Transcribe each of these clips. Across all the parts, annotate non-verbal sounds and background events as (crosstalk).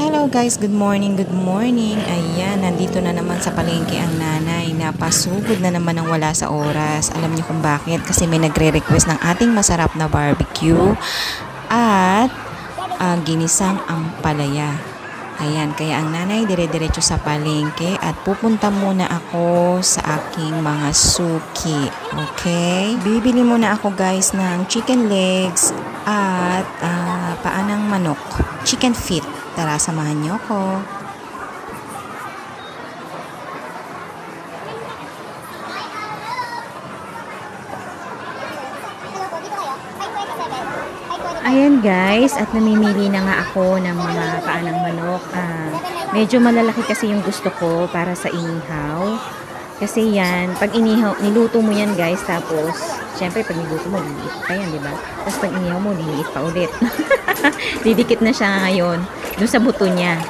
Hello guys, good morning, good morning. Ayan, nandito na naman sa palengke ang nanay. Napasugod na naman ng wala sa oras. Alam niyo kung bakit? Kasi may nagre-request ng ating masarap na barbecue at ah, ginisang ampalaya. Ayan, kaya ang nanay dire-diretso sa palengke at pupunta muna ako sa aking mga suki. Okay? Bibili muna ako guys ng chicken legs at ah, paanang manok. Chicken feet. Tara, samahan niyo ako. Ayan guys, at namimili na nga ako ng mga paanang manok. Ah, medyo malalaki kasi yung gusto ko para sa inihaw. Kasi yan, pag inihaw, niluto mo yan guys, tapos, syempre pag niluto mo, liliit pa yan, di ba? Tapos pag inihaw mo, liliit pa ulit. (laughs) Didikit na siya ngayon, doon sa buto niya.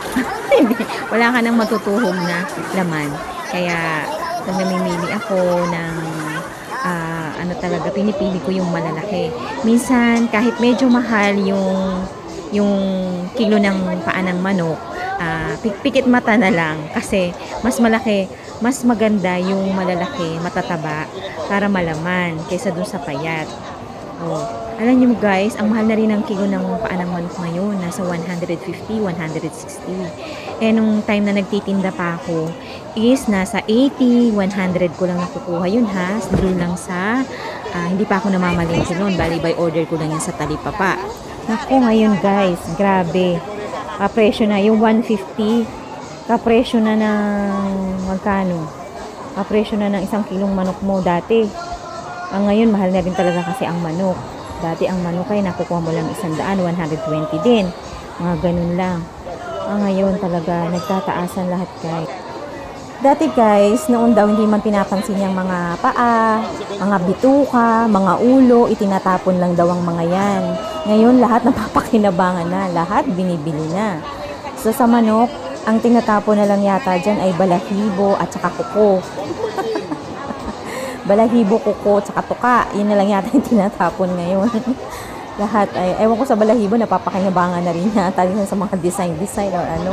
(laughs) Wala ka nang matutuhog na laman. Kaya, pag namimili ako ng ah, ano talaga, pinipili ko yung malalaki. Minsan, kahit medyo mahal yung yung kilo ng paa ng manok, ah, pik- pikit mata na lang kasi mas malaki, mas maganda yung malalaki, matataba para malaman kaysa dun sa payat. Oh. Alam niyo guys, ang mahal na rin ng kilo ng paa ng manok ngayon, nasa 150, 160. Eh nung time na nagtitinda pa ako, is nasa 80, 100 ko lang nakukuha yun ha. Doon lang sa, ah, hindi pa ako namamalingki noon. Bali by order ko lang yan sa talipapa. Naku, ngayon guys, grabe. Kapresyo na, yung 150, kapresyo na ng magkano? Kapresyo na ng isang kilong manok mo dati. Ang ngayon, mahal na rin talaga kasi ang manok. Dati ang manok ay nakukuha mo lang isang daan, 120 din. Mga ganun lang. Ang ngayon talaga, nagtataasan lahat guys. Dati guys, noon daw hindi man pinapansin yung mga paa, mga bituka, mga ulo, itinatapon lang daw ang mga yan. Ngayon lahat (laughs) napapakinabangan na, lahat binibili na. So sa manok, ang tinatapon na lang yata dyan ay balahibo at saka kuko. (laughs) balahibo, kuko, at saka tuka. Yun na lang yata yung tinatapon ngayon. (laughs) lahat ay, ewan ko sa balahibo, napapakinabangan na rin yata yun sa mga design-design or ano.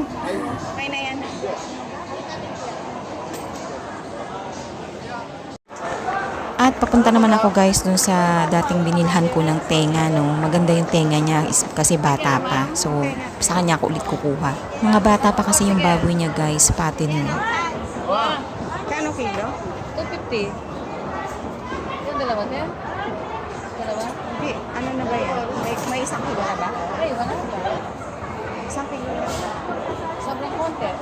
(laughs) okay na yan. At papunta naman ako guys dun sa dating binilhan ko ng tenga, no. Maganda yung tenga niya kasi bata pa. So, sa kanya ako ulit kukuha. Mga bata pa kasi yung baboy niya guys, patin mo. Kano kilo? 250. Yung dalawa, te? Dalawa? Hindi, ano na ba yan? May, may isang kilo na ba? Ay, wala na ba? Isang kilo na ba? Sobrang konti.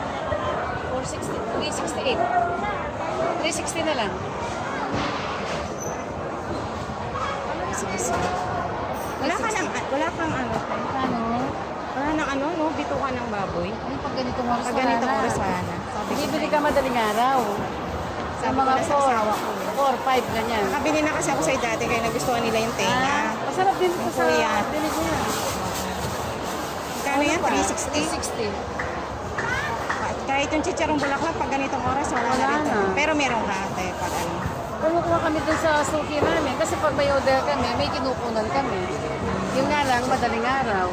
460, 368. 360 na lang. Sige, sige. Wala ka ng, wala kang ano, Ano? wala nang ano, no? Bituka ng baboy. Ano pag ganitong oras Pag ganitong wala na? oras wala na. Sabi ko Bibili ka eh. madaling araw. Sa Sabi ko mga na sa asawa ko. 4, 5, ganyan. Nakabili na kasi ako sa dati kaya nagustuhan nila yung tenga. Ah, masarap din ito sa Kuya. dinig ko yan. Kano yan? pa? 360? 360. Kahit yung chicharong bulaklak, pag ganitong oras, wala, Wala na rin. na. Pero meron ka, te, pag ano. Kumukuha kami dun sa suki namin kasi pag may order kami, may kinukunan kami. Yung nga lang, madaling araw.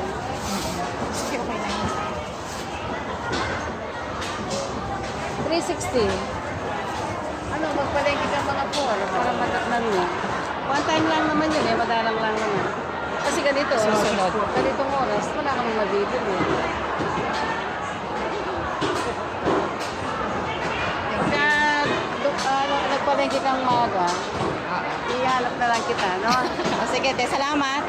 Sige, (laughs) okay na yun. 360. Ano, magpalengke ka mga poor para mataknan mo. One time lang naman yun eh, madalang lang naman. Kasi ganito, ganitong oras, wala kami mabibili. Nagpalengke kang maga, ihalap na lang kita, no? (laughs) O, sige, te, salamat.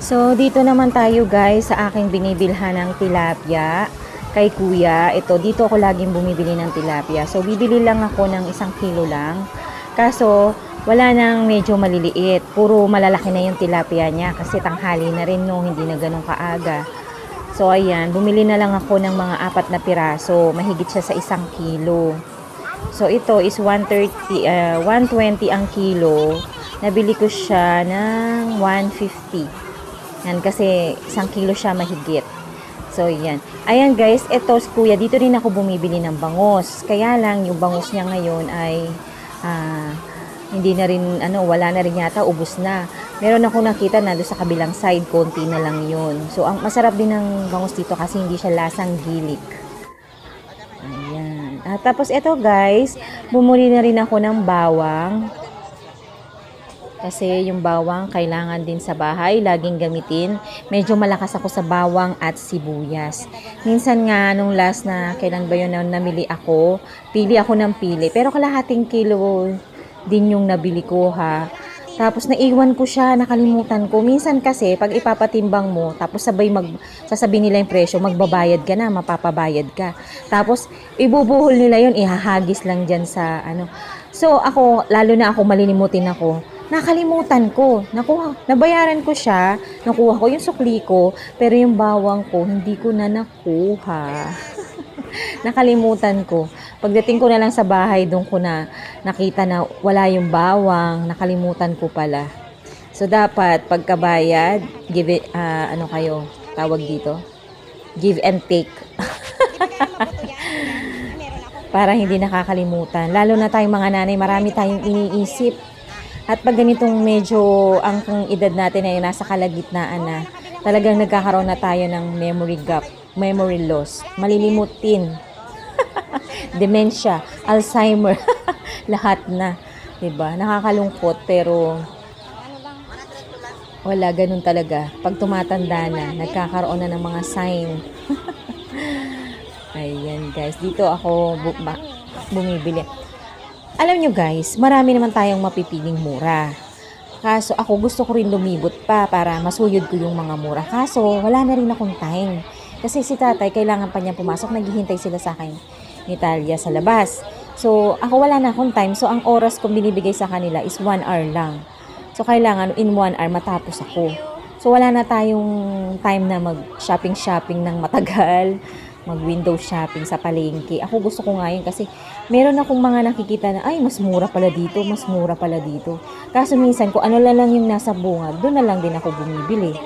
So, dito naman tayo guys sa aking binibilhan ng tilapia kay kuya. Ito, dito ako laging bumibili ng tilapia. So, bibili lang ako ng isang kilo lang. Kaso, wala nang medyo maliliit. Puro malalaki na yung tilapia niya kasi tanghali na rin no, hindi na ganun kaaga. So, ayan, bumili na lang ako ng mga apat na piraso. Mahigit siya sa isang kilo. So, ito is 130, ah, 120 ang kilo. Nabili ko siya ng 150. Yan, kasi isang kilo siya mahigit. So, yan. Ayan guys, eto si kuya, dito rin ako bumibili ng bangos. Kaya lang, yung bangos niya ngayon ay ah, hindi na rin, ano, wala na rin yata, ubus na. Meron ako nakita na doon sa kabilang side, konti na lang yun. So, ang masarap din ng bangus dito kasi hindi siya lasang gilik. Ayan. At tapos ito guys, bumuli na rin ako ng bawang. Kasi yung bawang kailangan din sa bahay, laging gamitin. Medyo malakas ako sa bawang at sibuyas. Minsan nga, nung last na, kailan ba yun na namili ako, pili ako ng pili. Pero kalahating kilo din yung nabili ko ha. Tapos naiwan ko siya, nakalimutan ko. Minsan kasi, pag ipapatimbang mo, tapos sabay mag, sasabihin nila yung presyo, magbabayad ka na, mapapabayad ka. Tapos, ibubuhol nila yun, ihahagis lang dyan sa ano. So, ako, lalo na ako, malilimutin ako. Nakalimutan ko. Nakuha, nabayaran ko siya, nakuha ko yung sukli ko, pero yung bawang ko, hindi ko na nakuha. (laughs) nakalimutan ko. Pagdating ko na lang sa bahay, doon ko na nakita na wala yung bawang, nakalimutan ko pala. So, dapat, pagkabayad, give it, ah, ano kayo, tawag dito? Give and take. (laughs) Para hindi nakakalimutan. Lalo na tayong mga nanay, marami tayong iniisip. At pag ganitong medyo ang edad natin ay nasa kalagitnaan na, talagang nagkakaroon na tayo ng memory gap, memory loss, malilimutin, (laughs) dementia, Alzheimer, (laughs) lahat na. 'Di ba? Nakakalungkot pero wala ganun talaga. Pag tumatanda na, nagkakaroon na ng mga sign. (laughs) Ayan guys, dito ako bu- bumibili. Alam nyo guys, marami naman tayong mapipiling mura. Kaso ako gusto ko rin lumibot pa para masuyod ko yung mga mura. Kaso wala na rin akong time. Kasi si tatay, kailangan pa niya pumasok. Naghihintay sila sa akin ni Talia sa labas. So ako wala na akong time. So ang oras kong binibigay sa kanila is 1 hour lang. So kailangan in 1 hour matapos ako. So wala na tayong time na mag-shopping-shopping ng matagal (laughs) mag-window shopping sa palengke. Ako gusto ko nga yun kasi meron akong mga nakikita na, ay, mas mura pala dito, mas mura pala dito. Kaso minsan, kung ano lang yung nasa bunga, doon na lang din ako bumibili.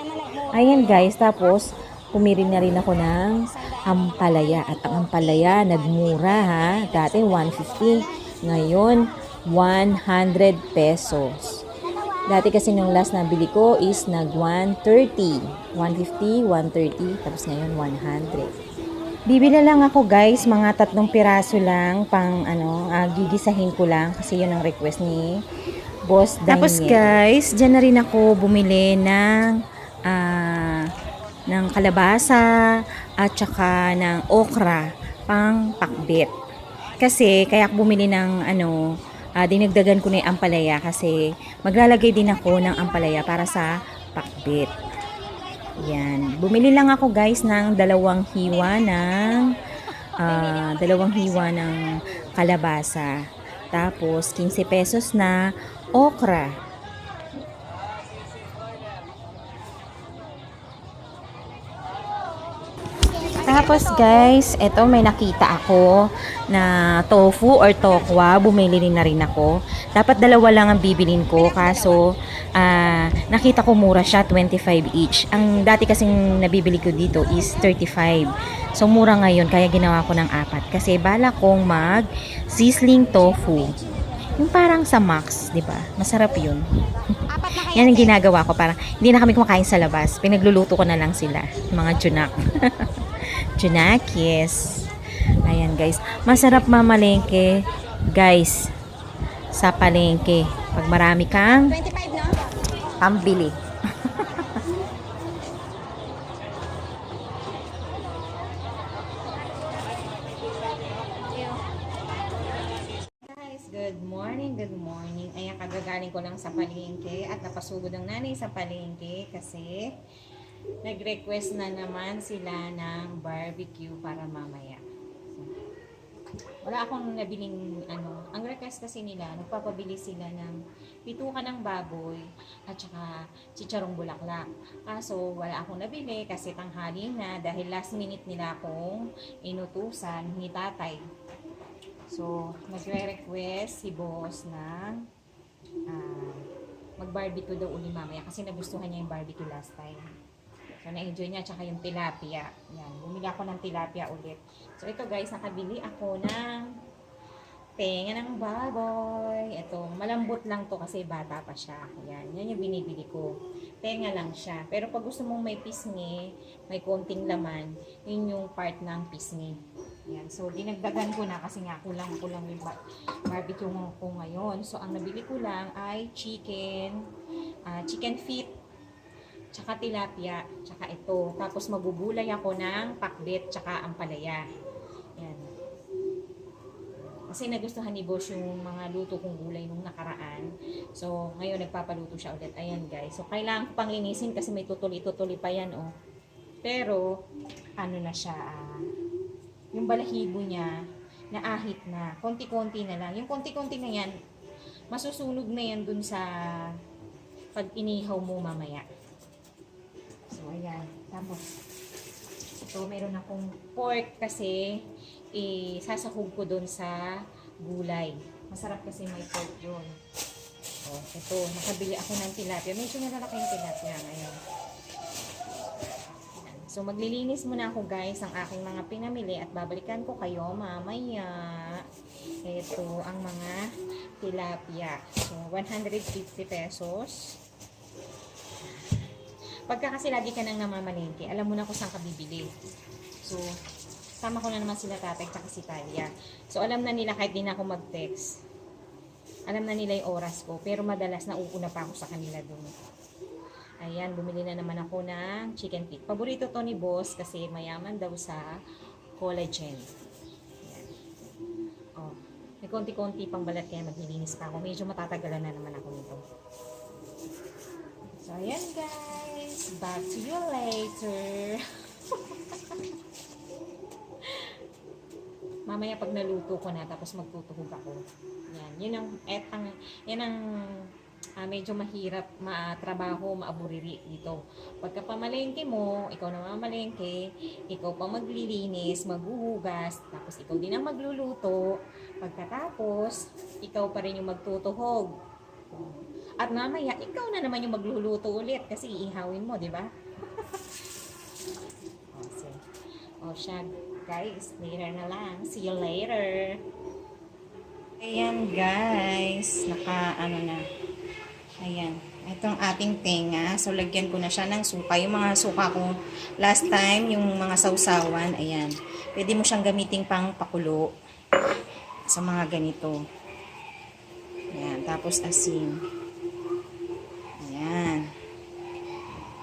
Ayan guys, tapos, pumili na rin ako ng ampalaya. At ang ampalaya, nagmura ha. Dati 150, ngayon 100 pesos. Dati kasi nung last na bili ko is nag 130. 150, 130, tapos ngayon 100. Bibili lang ako guys, mga tatlong piraso lang pang ano, ah, gigisahin ko lang kasi yun ang request ni Boss Daniel. Tapos guys, dyan na rin ako bumili ng ng kalabasa at saka ng okra pang pakbet. Kasi kaya bumili ng ano, ah, dinagdagan ko na yung ampalaya kasi maglalagay din ako ng ampalaya para sa pakbet. Yan. Bumili lang ako guys ng dalawang hiwa ng ah, dalawang hiwa ng kalabasa. Tapos 15 pesos na okra. Tapos guys, eto may nakita ako na tofu or tokwa, bumili rin na rin ako. Dapat dalawa lang ang bibilin ko kaso ah, nakita ko mura siya, 25 each. Ang dati kasing nabibili ko dito is 35. So mura ngayon kaya ginawa ko ng apat kasi bala kong mag sizzling tofu. Yung parang sa Max, 'di ba? Masarap 'yun. (laughs) Yan ang ginagawa ko para hindi na kami kumakain sa labas. Pinagluluto ko na lang sila, mga junak. (laughs) Junakis. Ayan guys. Masarap mamalengke guys sa palengke. Pag marami kang 25, no? pambili. Guys, good morning, good morning. Ayan, kagagaling ko lang sa palengke at napasugod ang nanay sa palengke kasi nag-request na naman sila ng barbecue para mamaya. So, wala akong nabiling ano. Ang request kasi nila, nagpapabili sila ng pituka ng baboy at saka chicharong bulaklak. Kaso wala akong nabili kasi tanghali na dahil last minute nila akong inutusan ni tatay. So, nagre-request si boss na ah, mag-barbecue daw uli mamaya kasi nagustuhan niya yung barbecue last time. So, na-enjoy niya, tsaka yung tilapia. Yan, bumili ako ng tilapia ulit. So, ito guys, nakabili ako ng tenga ng baboy. Ito, malambot lang to kasi bata pa siya. Ayan, yan yung binibili ko. Tenga lang siya. Pero pag gusto mong may pisngi, may konting laman, yun yung part ng pisngi. Ayan, so dinagdagan ko na kasi nga kulang-kulang yung bar- barbecue ko ngayon. So ang nabili ko lang ay chicken, ah, chicken feet, tsaka tilapia, tsaka ito. Tapos magugulay ako ng pakbet, tsaka ampalaya. Yan. Kasi nagustuhan ni Boss yung mga luto kong gulay nung nakaraan. So, ngayon nagpapaluto siya ulit. Ayan guys. So, kailangan ko pang linisin kasi may tutuli-tutuli pa yan oh. Pero, ano na siya, ah, yung balahibo niya, naahit na. Konti-konti na lang. Yung konti-konti na yan, masusunog na yan dun sa pag inihaw mo mamaya. So, ayan. Tapos, ito, meron akong pork kasi isasahog ko doon sa gulay. Masarap kasi may pork yun. Oh, ito, nakabili ako ng tilapia. Medyo malalaki yung tilapia ngayon. So, maglilinis muna ako guys ang aking mga pinamili at babalikan ko kayo mamaya. Ito ang mga tilapia. So, 150 pesos. Pagka kasi lagi ka nang namamalengke, alam mo na kung saan ka bibili. So, sama ko na naman sila tatay at si Talia. So, alam na nila kahit di na ako mag-text. Alam na nila yung oras ko. Pero madalas nauuna pa ako sa kanila doon. Ayan, bumili na naman ako ng chicken feet. Paborito to ni boss kasi mayaman daw sa collagen. Ayan. Oh, may konti-konti pang balat kaya maglilinis pa ako. Medyo matatagalan na naman ako nito. So, ayan guys. Back to you later. Mamaya pag naluto ko na, tapos magtutuhog ako. Yan. Yun ang, et, ang, yan ang ah, medyo mahirap matrabaho, maaburiri dito. Pagka pamalengke mo, ikaw na mamalengke, ikaw pa maglilinis, maghuhugas, tapos ikaw din ang magluluto. Pagkatapos, ikaw pa rin yung magtutuhog. At mamaya, ikaw na naman yung magluluto ulit kasi iihawin mo, di ba? (laughs) o, sige. O, siya, guys, later na lang. See you later. Ayan, guys. Naka, ano na. Ayan. Ito ang ating tenga. So, lagyan ko na siya ng suka. Yung mga suka ko last time, yung mga sausawan, ayan. Pwede mo siyang gamitin pang pakulo sa mga ganito. Ayan. Tapos asin. Ayan.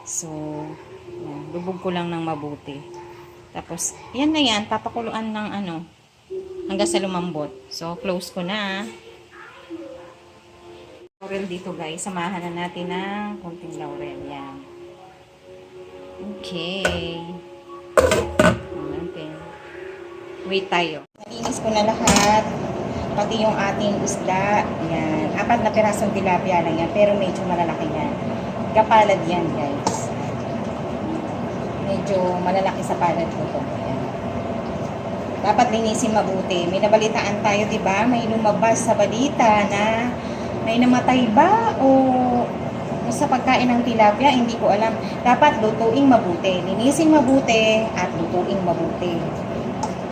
So, ayan. Lubog ko lang ng mabuti. Tapos, yan na yan. Papakuluan ng ano, hanggang sa lumambot. So, close ko na. Laurel dito guys. Samahan na natin ng konting laurel. Yan. Okay. Natin. Wait tayo. Nalinis ko na lahat. Pati yung ating isda. Yan. Apat na pirasong tilapia lang yan. Pero medyo malalaki yan. Kapalad yan guys. Medyo malalaki sa palad ko to. Dapat linisin mabuti. May nabalitaan tayo, di ba? May lumabas sa balita na may namatay ba o sa pagkain ng tilapia, hindi ko alam. Dapat lutuing mabuti. Linisin mabuti at lutuing mabuti.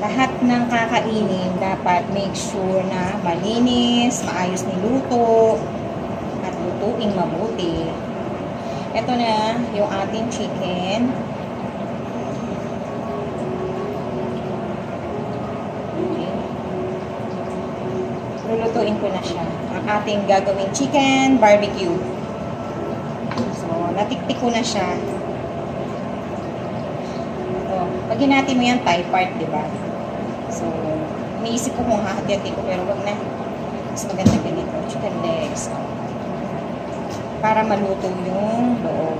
Lahat ng kakainin, dapat make sure na malinis, maayos niluto, at lutuing mabuti. Ito na yung ating chicken. Okay. Lulutuin ko na siya. Ang ating gagawing chicken barbecue. So, natiktik ko na siya. Ito. Pag hinati mo yan, Thai part, di ba? So, iniisip ko kung hahati ko, pero wag na. Mas maganda ganito. Chicken legs. Para maluto yung loob.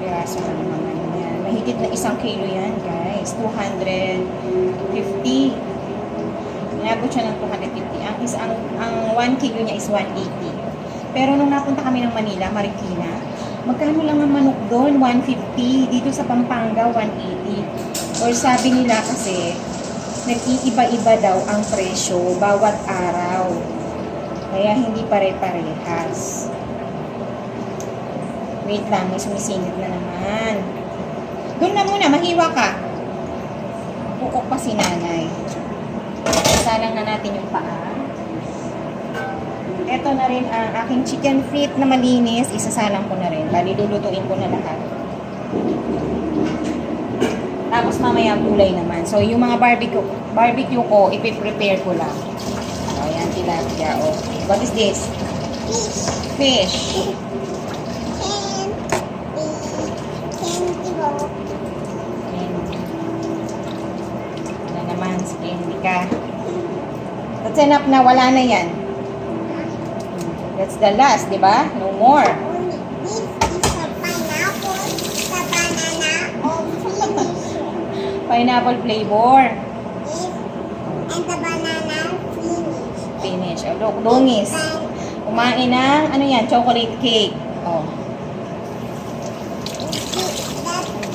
Piraso lang naman yan. Mahigit na isang kilo yan, guys. 250. Inabot siya ng 250. Ang, is, ang, ang 1 kilo niya is 180. Pero nung napunta kami ng Manila, Marikina, magkano lang ang manok doon? 150. Dito sa Pampanga, 180. Or sabi nila kasi, nag-iiba-iba daw ang presyo bawat araw. Kaya hindi pare-parehas. Wait lang, may sumisingit na naman. Doon na muna, mahiwa ka. Pukok pa si nanay. Salang na natin yung paa. Ito na rin ang aking chicken feet na malinis. Isasalang ko na rin. Bali, lulutuin ko na lahat. Tapos mamaya gulay naman. So, yung mga barbecue, barbecue ko, ipiprepare ko lang. O, yan, tilapia. O. What is this? Fish. Wala naman, si Candy ka. That's enough na, wala na yan. That's the last, di ba? No more. Pineapple flavor. Finish. O, look, dungis. Kumain ng, ano yan, chocolate cake. Oh,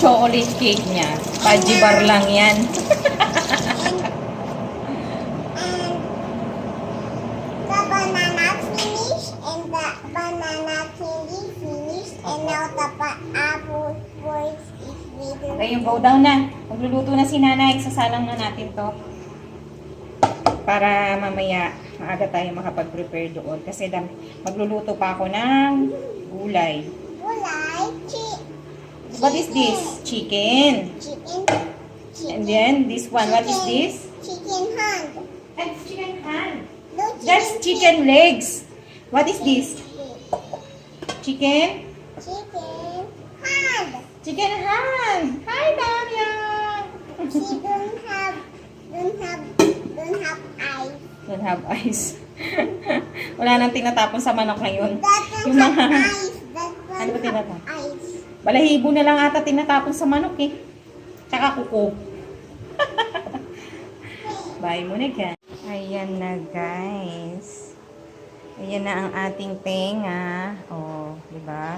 chocolate cake niya. Fudgy bar lang yan. The (laughs) banana and the banana and the yung go down na. Magluluto na si nanay. Sasalang na natin to. Para mamaya maaga tayo makapag-prepare doon. Kasi dam, magluluto pa ako ng gulay. Gulay, chi- What is this? Chicken. chicken, And then, this one. What is this? chicken hand. That's chicken hand. No That's chicken legs. What is this? Chicken? Chicken hand. Chicken hand. Hi, Daria. She don't have, don't have, don't have eyes. Don't have eyes. Wala nang tinatapon sa manok ngayon. That don't Yung have mga eyes. (laughs) That don't Ano ba tinatapon? eyes. balahibo na lang ata tinatapon sa manok eh. Tsaka kuko. (laughs) Bye muna ka. Ayan na guys. Ayan na ang ating tenga. Oh, di ba?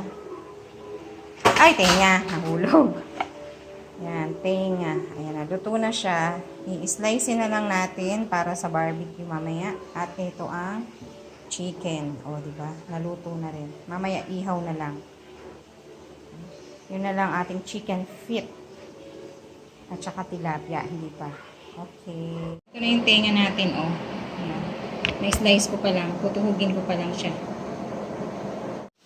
Ay, tenga. Nahulog. Ayan, tenga. Ayan na. Luto na siya. I-slice na lang natin para sa barbecue mamaya. At ito ang chicken. O, di ba? Naluto na rin. Mamaya ihaw na lang. Yun na lang ating chicken feet. At saka tilapia. Hindi pa. Okay. Ito na yung tenga natin, oh. Ayan. Na-slice ko pa lang. Tutuhugin ko pa lang siya.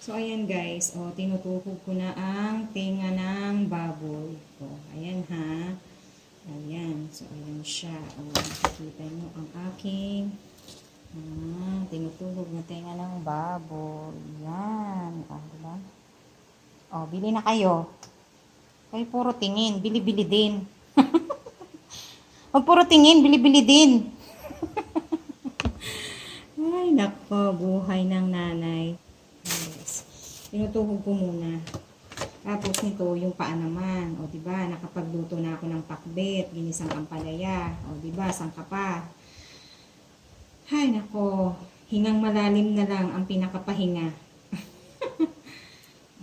So, ayan guys. O, tinutuhog ko na ang tenga ng baboy. O, ayan ha. Ayan. So, ayan siya. O, nakikita nyo ang aking ah, tinutuhog na tenga ng baboy. Yan. O, diba? O, bili na kayo. Kayo puro tingin. Bili-bili din. (laughs) Huwag puro tingin. Bili-bili din. (laughs) Ay, nako, buhay ng nanay. Tinutuhog ko muna. Tapos nito, yung paa naman. O, di ba nakapagluto na ako ng pakbet, ginisang ampalaya. O, di ba sangka pa. Ay, nako, hingang malalim na lang ang pinakapahinga. (laughs)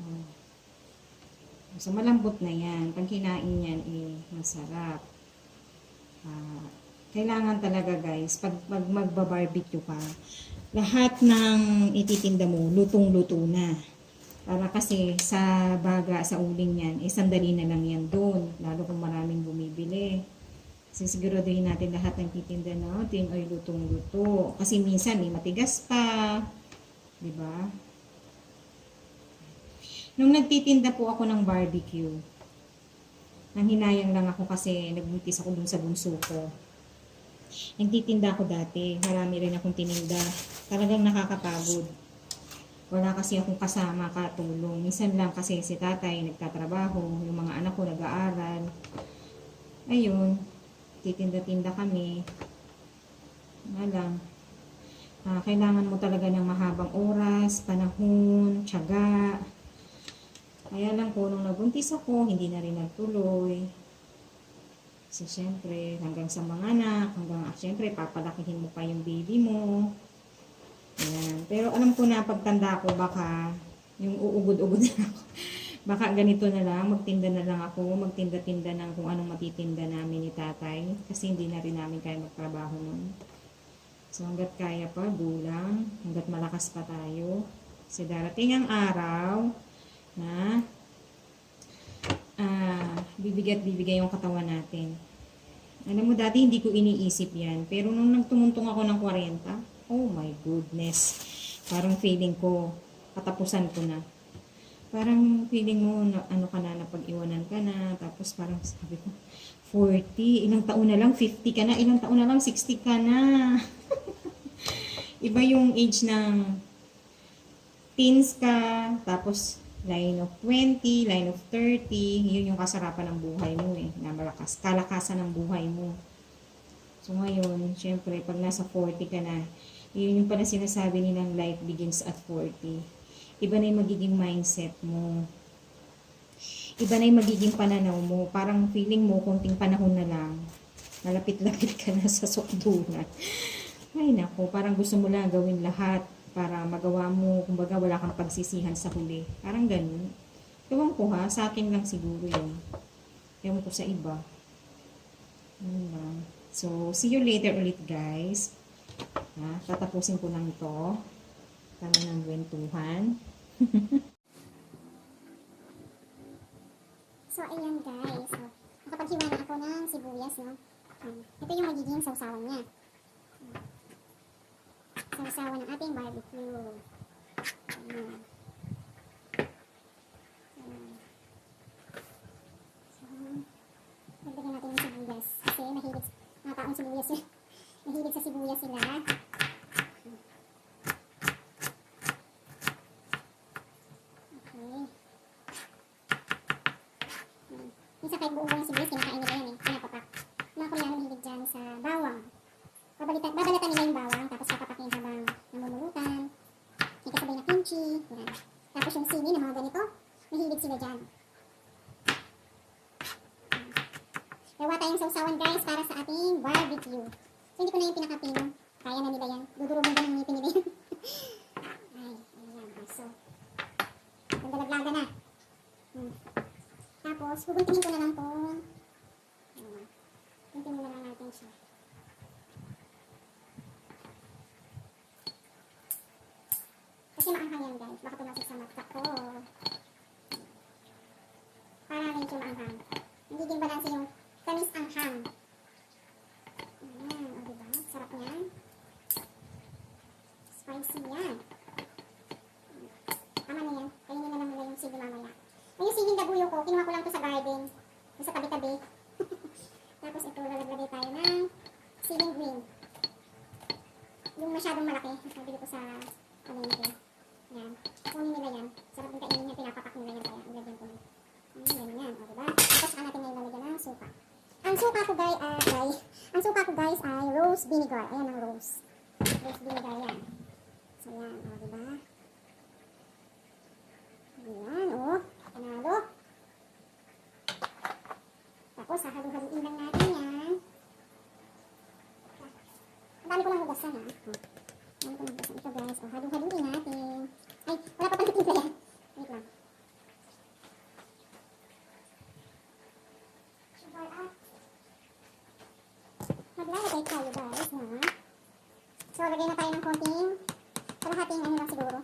O. So, malambot na yan. Pag kinain yan, eh, masarap. Ah, kailangan talaga guys, pag, pag magba-barbecue ka, lahat ng ititinda mo, lutong-luto na. Para kasi sa baga, sa uling yan, eh sandali na lang yan doon. Lalo kung maraming bumibili. Kasi siguraduhin natin lahat ng titinda natin ay lutong-luto. Kasi minsan may matigas pa. Ba? Nung nagtitinda po ako ng barbecue, nang hinayang lang ako kasi nagbuntis ako dun sa bunso ko. Nagtitinda ako dati. Marami rin akong tininda. Talagang nakakapagod. Wala kasi akong kasama katulong. Minsan lang kasi si tatay nagtatrabaho. Yung mga anak ko nag-aaral. Ayun. Titinda-tinda kami. Nga lang. Ah, kailangan mo talaga ng mahabang oras, panahon, tiyaga. Kaya lang po, nung nabuntis ako, hindi na rin nagtuloy. So, syempre, hanggang sa mga anak, hanggang, ah, syempre, papalakihin mo pa yung baby mo. Ayan. Pero alam ko na, pagtanda ko, baka, yung uugod-ugod na ako. (laughs) Baka ganito na lang, magtinda na lang ako, magtinda-tinda ng kung anong matitinda namin ni tatay. Kasi hindi na rin namin kaya magtrabaho nun. So, hanggat kaya pa, bulang. Hanggat malakas pa tayo. Kasi darating ang araw na ah, bibigay at bibigay yung katawan natin. Alam mo, dati hindi ko iniisip yan. Pero nung nagtumuntong ako ng 40, oh my goodness. Parang feeling ko, katapusan ko na. Parang feeling mo, na, ano ka na, napag-iwanan ka na. Tapos parang sabi ko, 40, ilang taon na lang, 50 ka na, ilang taon na lang, 60 ka na. (laughs) Iba yung age ng teens ka, tapos line of 20, line of 30, yun yung kasarapan ng buhay mo eh, na malakas, kalakasan ng buhay mo. So ngayon, syempre, pag nasa 40 ka na, yun yung pala sinasabi nilang life begins at 40. Iba na yung magiging mindset mo. Iba na yung magiging pananaw mo. Parang feeling mo, konting panahon na lang. Malapit-lapit ka na sa sukdulan. Ay nako, parang gusto mo lang gawin lahat para magawa mo, kumbaga wala kang pagsisihan sa huli. Parang ganun. Ewan ko ha, sa akin lang siguro yun. Ewan ko sa iba. Yun lang. So, see you later ulit guys. Ha, tatapusin ko lang ito. Tama ng wentuhan. So, ayan guys. So, nakapaghiwa na ako ng sibuyas, no? Um, ito yung magiging sausawan niya. Sausawan ng ating barbecue. Ayan. So, dagdagan natin yung sibuyas. Kasi mahilig, mga taong sibuyas yun. Mahilig sa sibuyas sila. Okay. Hmm. Minsan kahit buong buong sibuyas, kinakain nila yan eh. Pinapapak. Mga Koreano mahilig dyan sa bawang. Babalita, babalatan nila yung bawang, tapos papapakin habang namumulutan. May kasabay na kimchi. Yan. Tapos yung sili na mga ganito, mahilig sila dyan. Gawa tayong sausawan guys para sa ating barbecue. So hindi ko na yung pinakapino. Kaya na nila yan. Dudurugin ko ng ngipin nila yan. (laughs) Ay, ayan. So, nagdalaglaga na. Hmm. Tapos, pupuntingin ko na lang kung ano, pupuntingin na lang natin siya. Kasi maanghang yan guys. Baka pumasok sa mata ko. Para medyo maanghang. Nagiging balanse yung tamis anghang. Ayan, o diba? Sarap niyan. Spicy yan. Tama na yan. Kainin na lang nila yung sili mamaya. Yung siling dabuyo ko, kinuha ko lang to sa garden. Sa tabi-tabi. (laughs) Tapos ito, lalagay tayo ng siling green. Yung masyadong malaki. Nabili ko sa palengke. Yan. Kunin nila yan. Sarap yung kainin niya. Pinapapak nila yan. Kaya ilagyan ko. Hmm, ganyan. O, diba? Tapos saka natin ngayon lalagyan ng suka. Ang suka ko guys, ah, guys, ang suka ko guys ay rose vinegar. Ayan ang rose. Rose vinegar yan. So yan, o, diba? Ayan, oh. Panalo. Tapos, hahalu-haluin lang natin yan. Ang dami ko lang hugasan, ha. Ang dami ko lang hugasan. Ito, guys. Oh, halu-haluin natin. Ay, wala pa pang timpla yan. Wait lang. Sugar up. Maglalagay tayo, guys, na. So, lagay na tayo ng konting, kalahating ano lang siguro.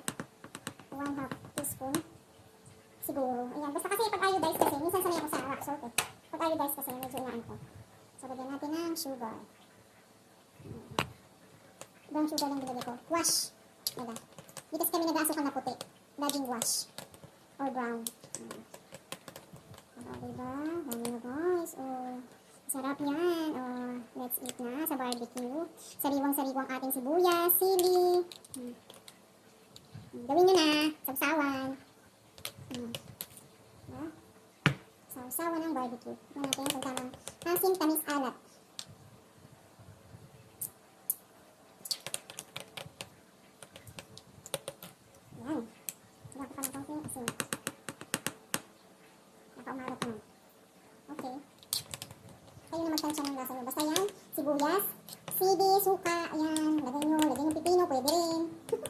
One half teaspoon siguro. Ayan, basta kasi pag iodize kasi, minsan sanay ako sa rock salt eh. Pag iodize kasi, medyo inaan ko. So, lagyan natin ng sugar. Brown sugar lang nilagay ko. Wash. Diba? Di kasi kami nag-asukal na puti. Laging wash. Or brown. Ayan. Diba? Dami na guys. Oh, sarap yan. Oh, let's eat na sa barbecue. Sariwang-sariwang ating sibuyas, sili. Hmm. Gawin nyo na. Sabsawan. Hmm. Diba? Sausawa ng barbecue. Tignan natin kung tamang asin, tamis, alat. Yan. Wala ko pa ng konting asin. Nakaumarap na. Okay. Kayo na magtansya ng lasa. Basta yan, sibuyas, sili, suka, ayan. Lagay nyo, lagay nyo pipino, pwede rin. (laughs)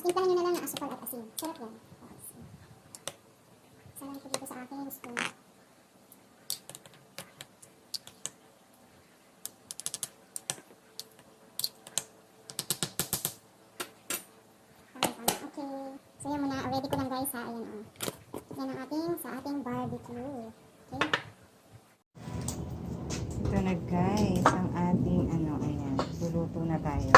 Tapos timplahan nyo na lang ng asukal at asin. Sarap yan. Asin. Sana ko dito sa aking spoon. Okay. So yan muna. Ready ko lang guys ha. Ayan o. lalagyan ng ating sa ating barbecue. Okay? Ito na guys, ang ating ano, ayan, luluto na tayo.